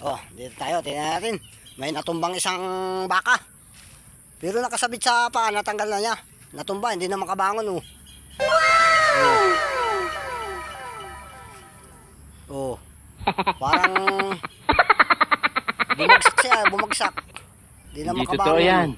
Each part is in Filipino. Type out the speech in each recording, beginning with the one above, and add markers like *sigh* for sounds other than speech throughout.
Oh, dito tayo. Tingnan natin. May natumbang isang baka. Pero nakasabit sa paa, natanggal na niya. Natumba, hindi na makabangon oh. Oh. Oh. Parang *laughs* bumagsak siya, bumagsak. Hindi na Hindi makabangon. totoo yan.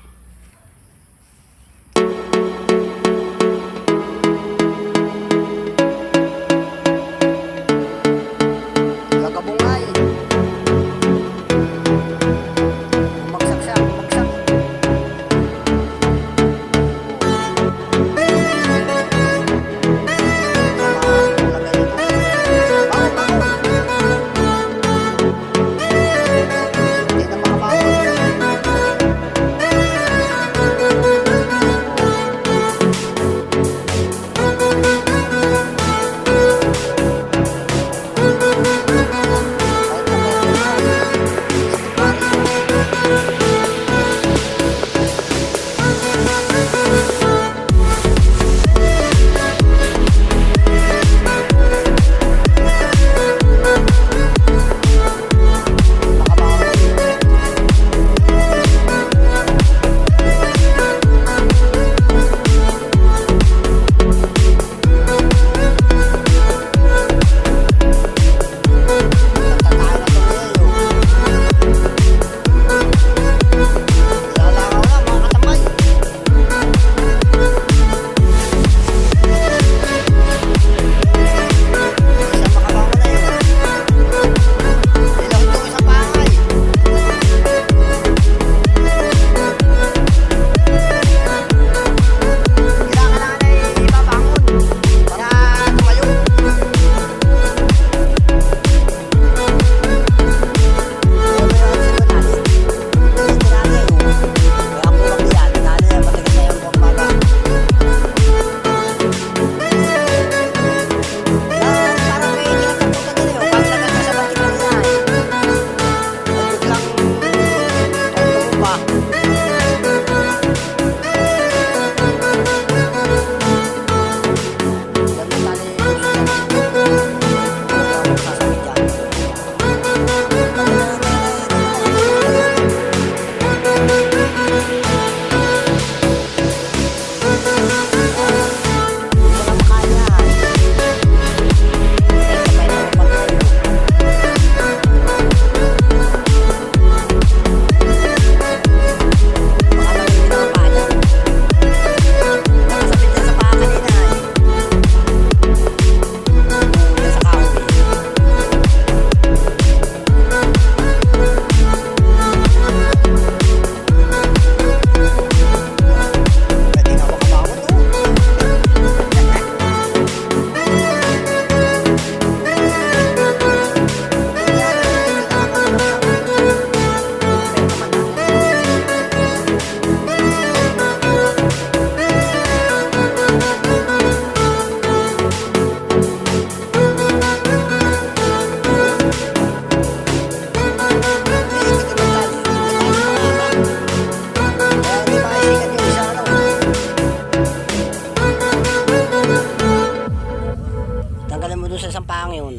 Tanggalin mo dun sa isang pang yun.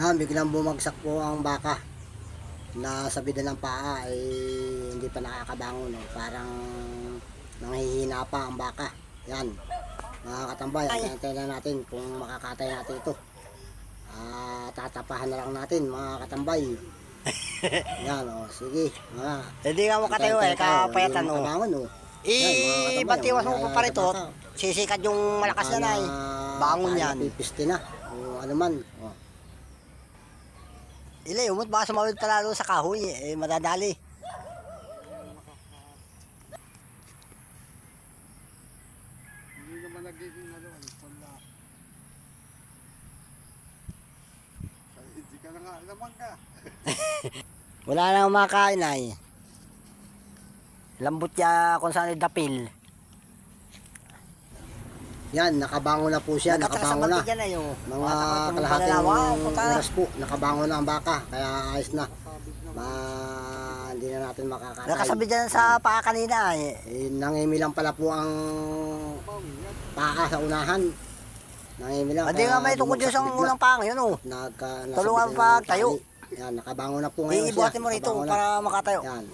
Yan, biglang bumagsak po ang baka na sa bida ng paa ay hindi pa nakakabangon. No? Parang nanghihina pa ang baka. Yan. Mga katambay, antayin na natin kung makakatay natin ito. Ah, tatapahan na lang natin mga katambay. Yan o, sige. Mga, Hindi ka makatayo eh, kapayatan o. Makabangon o. Ibatiwas mo pa pa rito, sisikat yung malakas na na eh. Bangon yan. Pipiste na. O ano man. O. Ile, umot baka sumawid pa lalo sa kahoy eh, madadali. Hindi naman nagiging ano, wala. Ay, Hindi ka na nga naman ka. *laughs* Wala nang makain ay. Lambot ya kung saan dapil. Yan, nakabangon na po siya. Nakabangon na. na yung Mga kalahating na. oras po, nakabangon na ang baka. Kaya ayos na. Ma, hindi na natin makakatay. Nakasabi dyan sa paa kanina eh. Eh, nangimilang pala po ang paa sa unahan. Nangimilang. Hindi nga may tungkol dyan sa unang paa ngayon oh. Nagka, Tulungan ng tayo. tali. Yan, nakabangon na po ngayon Iibuhatin mo rito na. para makatayo. Yan.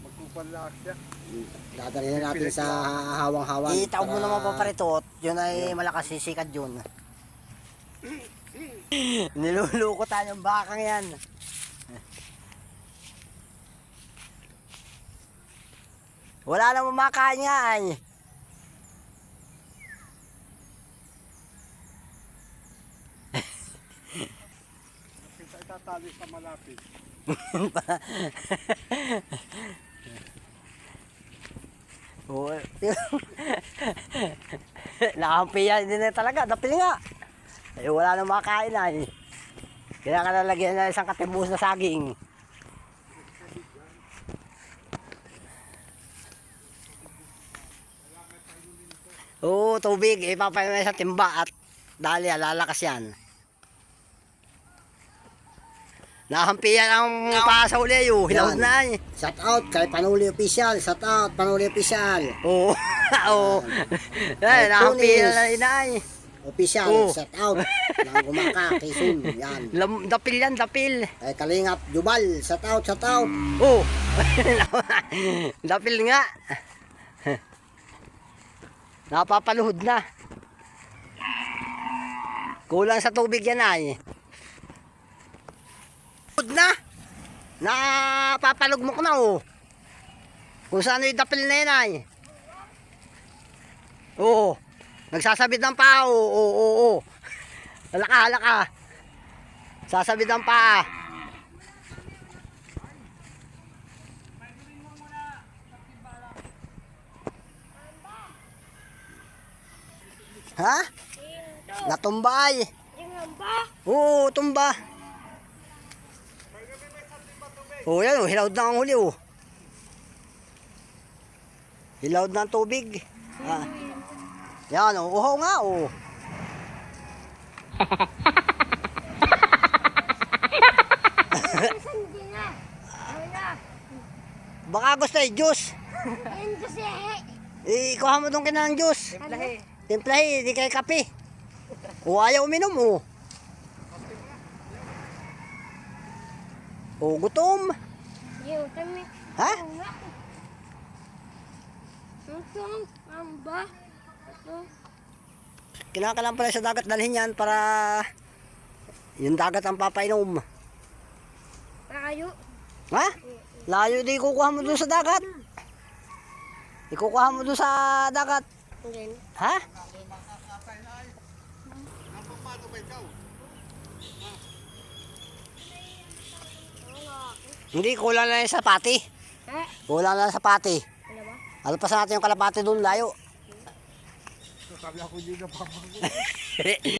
Magkupanlaak siya. Dadalhin na natin sa hawang-hawan. Itaob mo para- naman pa parito. Yun ay malakas sisikad yun. *laughs* Niluluko tayo ng bakang yan. Wala namang makain ay. Itatali sa malapit. *laughs* *laughs* Nakampi yan din na talaga. Dapil nga. Eh, wala nang makain ay. Kaya ka lalagyan na isang katibus na saging. Oo, tubig. Ipapayin mo sa timba at dali, lalakas yan. Nakampi yan ang paa sa uli. oh. Hilaw Yan. na eh. Shout out kay Panuli Official. Shout out Panuli Official. Oo. *laughs* Oo. Yan, Ay, nakampi tunis. na inay. Official. Oh. Shout out. Nang gumaka. Quezon. Yan. Lam, dapil yan, dapil. Kay Kalingap Jubal. Shout out. Shout out. Oh. *laughs* dapil nga. Napapaluhod na. Kulang sa tubig yan ay. Luhod na. Napapalugmok na oh. Kung saan yung dapil na yan ay. Oo. Nagsasabit ng paa. Oo, oo, oo, oo. Halaka, halaka. Sasabit ng paa. Ha? Natumbay. Oo, tumba. Oo, yan oh, hilawd na ang huli oh. Hilawd na ang tubig. Ah. Yan oh, uhaw nga oh. *laughs* Baka gusto eh, juice. Eh, *laughs* ikuha mo doon kinang juice. Timplahe. Timplahe, di kay kape. O ayaw uminom oh. O gutom. Ha? Ba? Kinakalan pala sa dagat dalhin yan para yung dagat ang papainom. Tayo. Ha? Layo di kukuha mo doon sa dagat. Ikukuha mo doon sa dagat. Ha? Hindi, kulang na yung sapati. Ha? Kulang na sa pati. Ano ba? Alpasan natin yung kalapati doon layo. Sabi ako hindi na papagod. *laughs* *laughs*